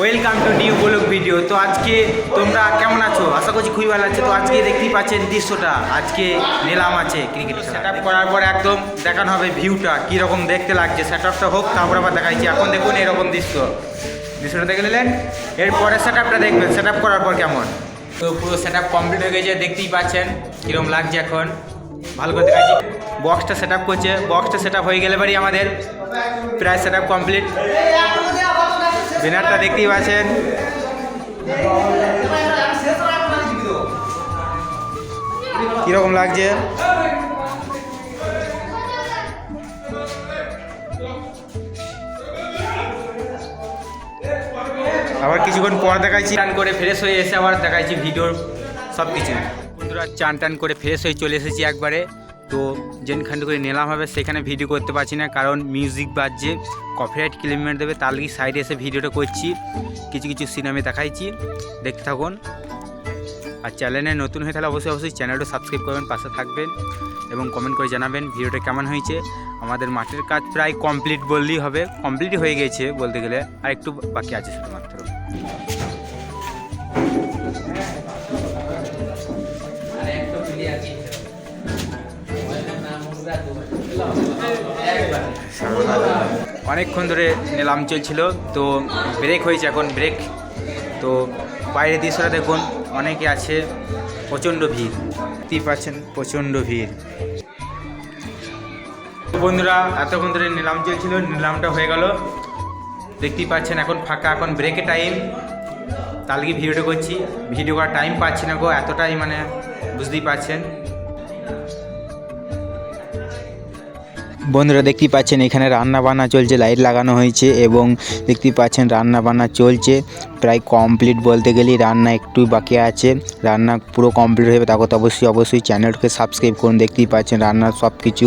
Welcome to new blog video তো আজকে তোমরা কেমন আছো? আশা করছি খুবই ভালো আছে। তো আজকে দেখতেই পাচ্ছেন দৃশ্যটা। আজকে নিলাম আছে ক্রিকেট সেট আপ করার পর একদম দেখানো হবে ভিউটা কীরকম দেখতে লাগছে। সেট আপটা হোক তারপর আবার দেখাইছি এখন দেখুন এরকম দৃশ্য। দৃশ্যটা দেখে নিলেন? এরপরে সেট আপটা দেখবেন। সেট আপ করার পর কেমন? তো পুরো সেট আপ কমপ্লিট হয়ে গেছে। দেখতেই পাচ্ছেন কীরকম লাগছে এখন। ভালো করে দেখাচ্ছি। বক্সটা সেট আপ করছে। বক্সটা সেট আপ হয়ে গেলে বাড়ি আমাদের প্রায় সেট আপ কমপ্লিট ব্যানারটা দেখতেই পাচ্ছেন। কীরকম লাগছে? আবার কিছুক্ষণ পর দেখাইছি। টান করে ফ্রেশ হয়ে এসে আবার দেখাইছি ভিডিওর সব কিছু বন্ধুরা চান টান করে ফ্রেশ হয়ে চলে এসেছি একবারে। তো যেখান করে নিলাম হবে, সেখানে ভিডিও করতে পারছি না, কারণ মিউজিক বাজছে কপিরাইট ক্লেম মেরে দেবে, তার লিগে সাইডে এসে ভিডিওটা করছি, কিছু কিছু সিনেমে দেখাইছি, দেখতে থাকুন। আর চ্যানেলে নতুন হয়ে তাহলে অবশ্যই অবশ্যই চ্যানেলটা সাবস্ক্রাইব করবেন, পাশে থাকবেন, এবং কমেন্ট করে জানাবেন ভিডিওটা কেমন হয়েছে। আমাদের মাঠের কাজ প্রায় কমপ্লিট বললেই হবে কমপ্লিট হয়ে গেছে বলতে গেলে, আর একটু বাকি আছে শুধুমাত্র। অনেকক্ষণ ধরে নিলাম চলছিল, তো ব্রেক হয়েছে এখন ব্রেক তো বাইরে দৃশ্যটা দেখুন, অনেকে আছে, প্রচণ্ড ভিড়। দেখতেই পাচ্ছেন, প্রচণ্ড ভিড়। বন্ধুরা, এতক্ষণ ধরে নিলাম চলছিল, নিলামটা হয়ে গেল। দেখতেই পাচ্ছেন, এখন ফাঁকা, এখন ব্রেকে টাইম তার লিগে ভিডিওটা করছি? ভিডিও করার টাইম পাচ্ছি না গো, এতটাই মানে বুঝতেই পারছেন। বন্ধুরা দেখতে পাচ্ছেন এখানে রান্না বান্না চলছে, লাইট লাগানো হয়েছে এবং দেখতে পাচ্ছেন রান্না বান্না চলছে। প্রায় কমপ্লিট বলতে গেলেই রান্না একটু বাকি আছে। রান্না পুরো কমপ্লিট হয়ে তাকে তো অবশ্যই অবশ্যই চ্যানেলকে সাবস্ক্রাইব করুন, দেখতেই পাচ্ছেন রান্নার সব কিছু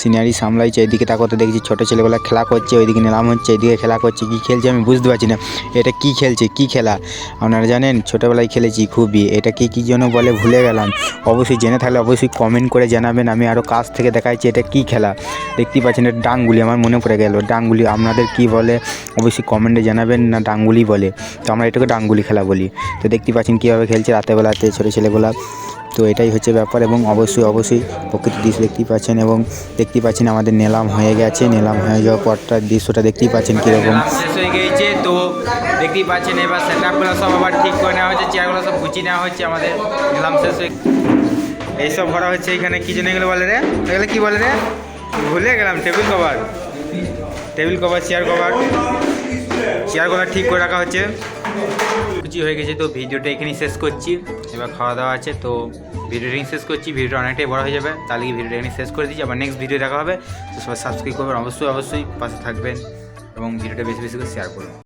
সিনারি সামলাইছে, এদিকে তাকে তো দেখছি ছোটো ছেলেগুলো খেলা করছে, ওইদিকে নিলাম হচ্ছে, এদিকে খেলা করছে, কী খেলছে আমি বুঝতে পারছি না। এটা কি খেলছে? কি খেলা? আপনারা জানেন, ছোটোবেলায় খেলেছি খুবই এটা কি কী জন্য বলে ভুলে গেলাম। অবশ্যই জেনে থাকলে অবশ্যই কমেন্ট করে জানাবেন, আমি আরও কাছ থেকে দেখাচ্ছি এটা কি খেলা। দেখতেই পাচ্ছেন এটা ডাঙ্গুলি, আমার মনে পড়ে গেল, ডাঙ্গুলি, আপনাদের কি বলে? অবশ্যই কমেন্টে জানাবেন না, ডাঙ্গুলি বলে। তো আমরা এটাকে ডাঙ্গুলি খেলা বলি। তো দেখতে পাচ্ছেন কীভাবে খেলছে রাতেবেলাতে ছোটো ছেলেগুলা তো এটাই হচ্ছে ব্যাপার এবং অবশ্যই অবশ্যই প্রকৃতির দৃশ্য দেখতেই পাচ্ছেন এবং দেখতেই পাচ্ছেন আমাদের নিলাম হয়ে গেছে। নিলাম হয়ে যাওয়ার পরটা দৃশ্যটা দেখতেই পাচ্ছেন কীরকম। হয়ে গিয়েছে, তো দেখতেই পাচ্ছেন এবার সেট আপগুলো সব আবার ঠিক করে নেওয়া হচ্ছে চেয়ারগুলো সব গুছিয়ে নেওয়া হচ্ছে আমাদের নিলাম শেষ হয়ে এইসব ভরা হচ্ছে এখানে, কি জন্য এগুলো বলে রে? এগুলো কী বলে রে? ভুলে গেলাম table cover table cover chair cover chair cover ঠিক করে রাখা হচ্ছে। কুচি হয়ে গেছে, তো ভিডিওটা এখানেই শেষ করছি। এবার খাওয়া দাওয়া আছে, তো ভিডিওটা শেষ করছি, ভিডিওটা অনেকটাই বড় হয়ে যাবে। তাহলে কি ভিডিওটা এখানে শেষ করে দিচ্ছি? আবার নেক্সট ভিডিও দেখা হবে। তো সবাই সাবস্ক্রাইব করবেন, অবশ্যই অবশ্যই পাশে থাকবেন এবং ভিডিওটা বেশি বেশি করে শেয়ার করুন